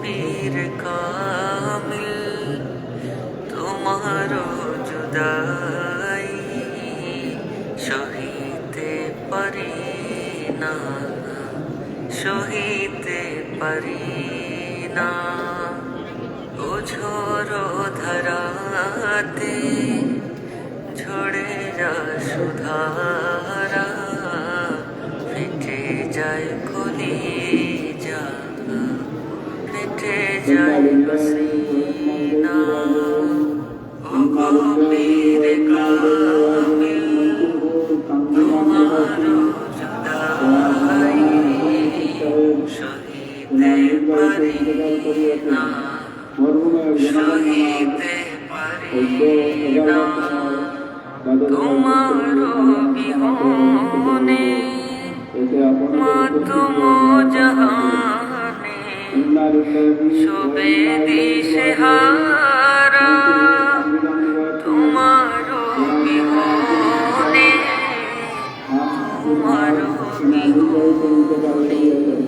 পীর কামিল তোমারও জুদাই সহিতে পারি না সহিতে পারি না ও ঝোড়ো ধরাতে ঝরে যা সুধারা শোবে দিশে হারা তোমার বিহনে তোমার বিহনে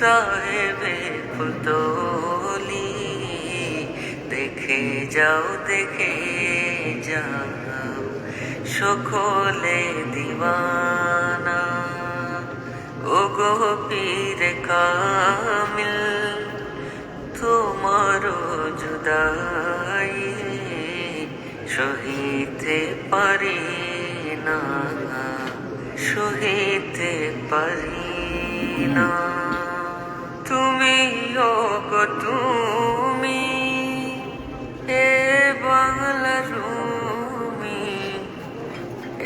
সাহেবে ফুলতলি দেখে যাও দেখে যাও সকলে দিওয়ানা ও গো পীর কামিল তোমার জুদাই সহিতে পারি না সহিতে পারি না তুমি গো তুমি, এ বাংলা রুমি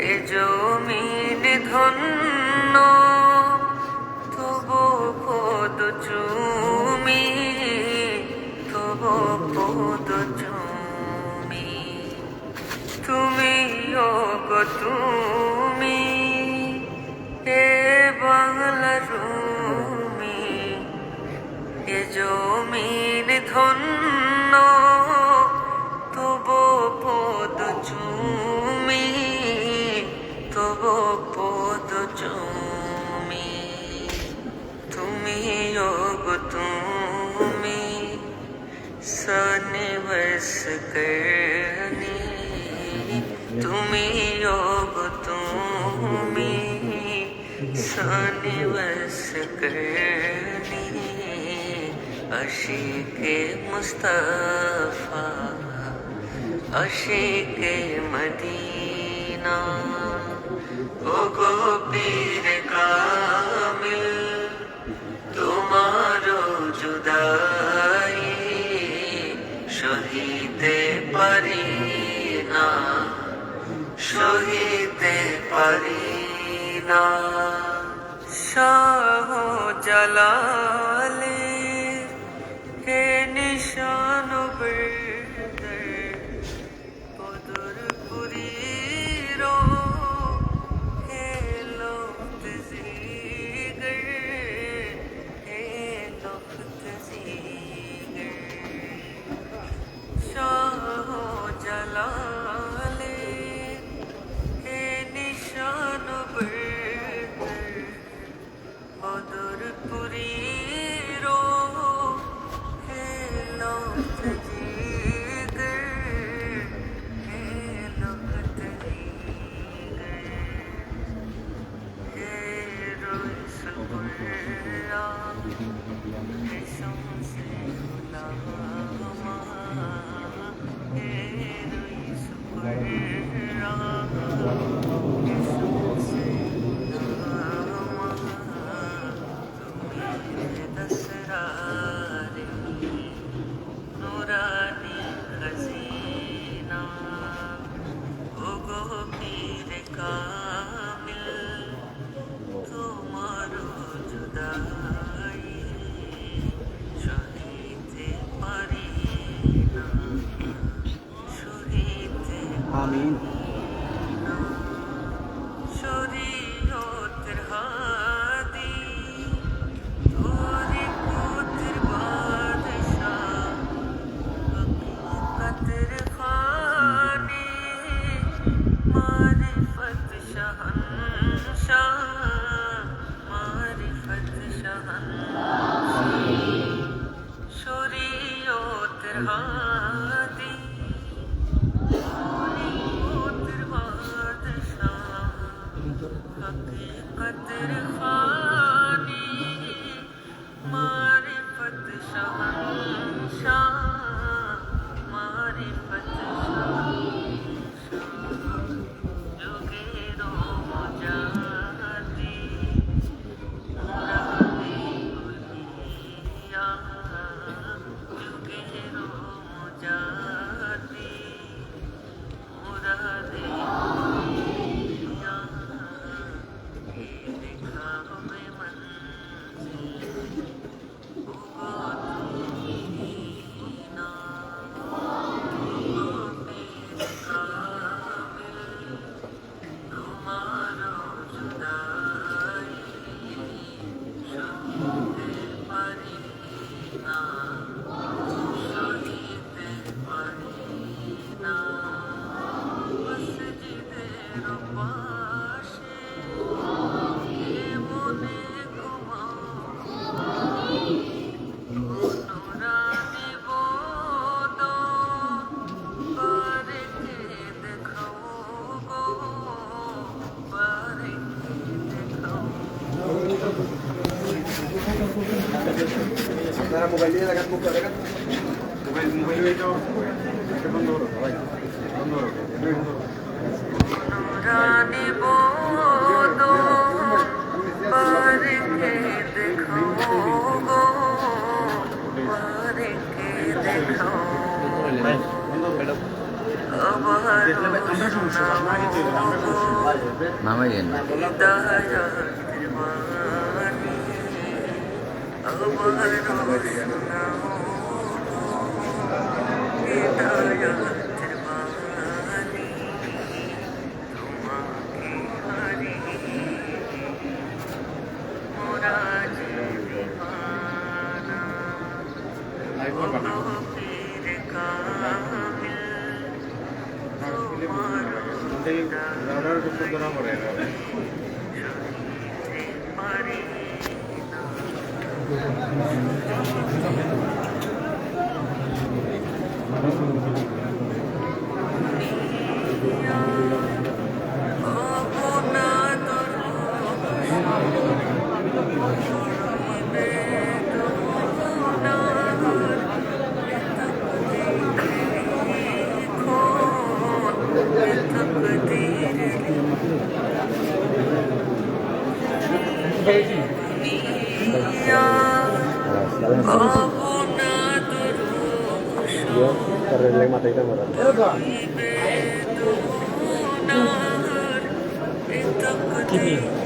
এ জমিন ধন্য তবু পদ চুমি, তবু পদ চুমি, তুমি গো তুমি যোগ তুমি সনিবস করনি তুমি যোগ তুমি সনিবস করনি আশিক মুস্তফা আশিক মদিনা ও গো পীর কামিল পারি না শাহ যারা মোবাইল নিয়ে দেখাত মুখ দেখাত মোবাইল মোবাইল হয়ে যাও বন্ধ নামে গেল الله Oh. Yo karena matahita marami. Kini.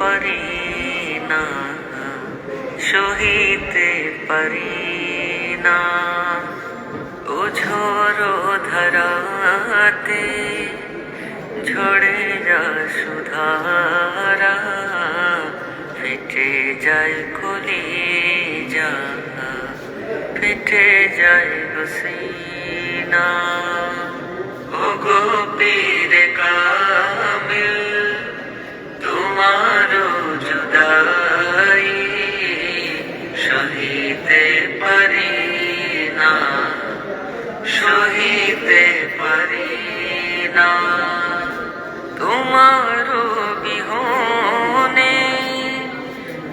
পারি না সহিতে পারি না ও ঝড় ধরাতে ঝরে যা সুধারা ফেটে যায় কলি যা ফেটে যায় রসিনা তোমার বিহনে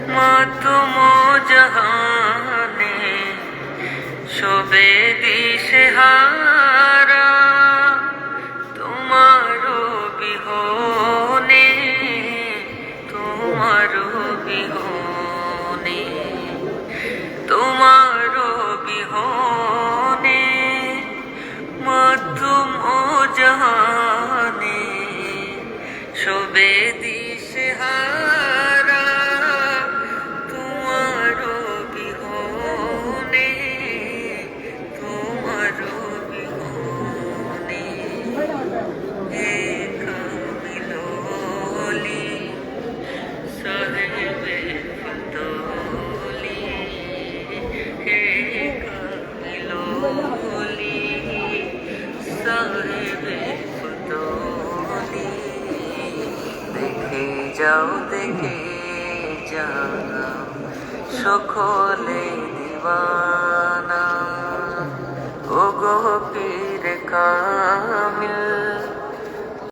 মাতুম জহানে শোবে দেখে যাও দেখে যাও সকলে দিবানা ও গো পীর কা